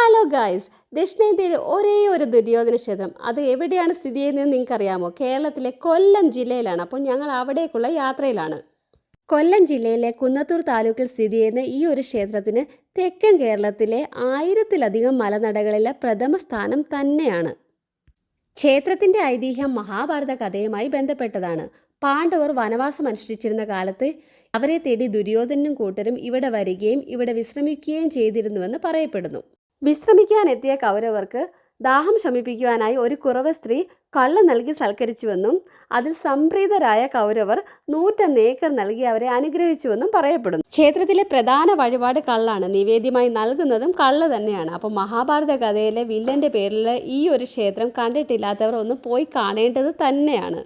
Hello guys ദക്ഷിണേന്ത്യയിലെ ഒരേ ഒരു ദുര്യോധന ക്ഷേത്രം. അത് എവിടെയാണ് സ്ഥിതി ചെയ്യുന്നതെന്ന് നിങ്ങൾക്കറിയാമോ? കേരളത്തിലെ കൊല്ലം ജില്ലയിലാണ്. അപ്പോൾ ഞങ്ങൾ അവിടേക്കുള്ള യാത്രയിലാണ്. കൊല്ലം ജില്ലയിലെ കുന്നത്തൂർ താലൂക്കിൽ സ്ഥിതി ചെയ്യുന്ന ഈ ഒരു ക്ഷേത്രത്തിന് തെക്കൻ കേരളത്തിലെ ആയിരത്തിലധികം മലനടകളിലെ പ്രഥമ സ്ഥാനം തന്നെയാണ്. ക്ഷേത്രത്തിന്റെ ഐതിഹ്യം മഹാഭാരത കഥയുമായി ബന്ധപ്പെട്ടതാണ്. പാണ്ഡവർ വനവാസം അനുഷ്ഠിച്ചിരുന്ന കാലത്ത് അവരെ തേടി ദുര്യോധനും കൂട്ടരും ഇവിടെ വരികയും ഇവിടെ വിശ്രമിക്കുകയും ചെയ്തിരുന്നുവെന്ന് പറയപ്പെടുന്നു. വിശ്രമിക്കാനെത്തിയ കൗരവർക്ക് ദാഹം ശമിപ്പിക്കുവാനായി ഒരു കുറവ് സ്ത്രീ കള്ള നൽകി സൽക്കരിച്ചുവെന്നും അതിൽ സംപ്രീതരായ കൗരവർ നൂറ്റൊന്ന് ഏക്കർ നൽകി അവരെ അനുഗ്രഹിച്ചുവെന്നും പറയപ്പെടുന്നു. ക്ഷേത്രത്തിലെ പ്രധാന വഴിപാട് കള്ളാണ്. നിവേദ്യമായി നൽകുന്നതും കള്ള് തന്നെയാണ്. അപ്പോൾ മഹാഭാരത കഥയിലെ വില്ലന്റെ പേരിൽ ഈ ഒരു ക്ഷേത്രം കണ്ടിട്ടില്ലാത്തവർ ഒന്ന് പോയി കാണേണ്ടത് തന്നെയാണ്.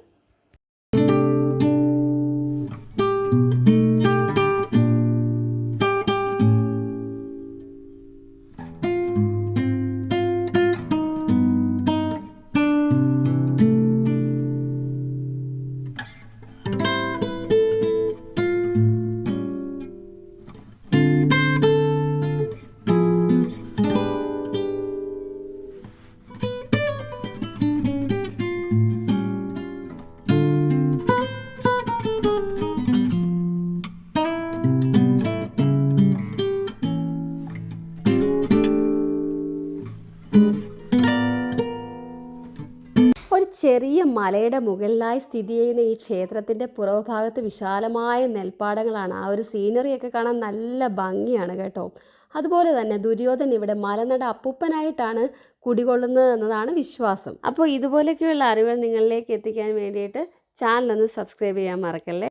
ചെറിയ മലയുടെ മുകളിലായി സ്ഥിതി ചെയ്യുന്ന ഈ ക്ഷേത്രത്തിന്റെ പുറഭാഗത്ത് വിശാലമായ നെൽപ്പാടങ്ങളാണ്. ആ ഒരു സീനറിയൊക്കെ കാണാൻ നല്ല ഭംഗിയാണ് കേട്ടോ. അതുപോലെ തന്നെ ദുര്യോധൻ ഇവിടെ മലനട അപ്പൂപ്പനായിട്ടാണ് കുടികൊള്ളുന്നത് എന്നതാണ് വിശ്വാസം. അപ്പോൾ ഇതുപോലെയൊക്കെയുള്ള അറിവുകൾ നിങ്ങളിലേക്ക് എത്തിക്കാൻ വേണ്ടിയിട്ട് ചാനലൊന്ന് സബ്സ്ക്രൈബ് ചെയ്യാൻ മറക്കല്ലേ?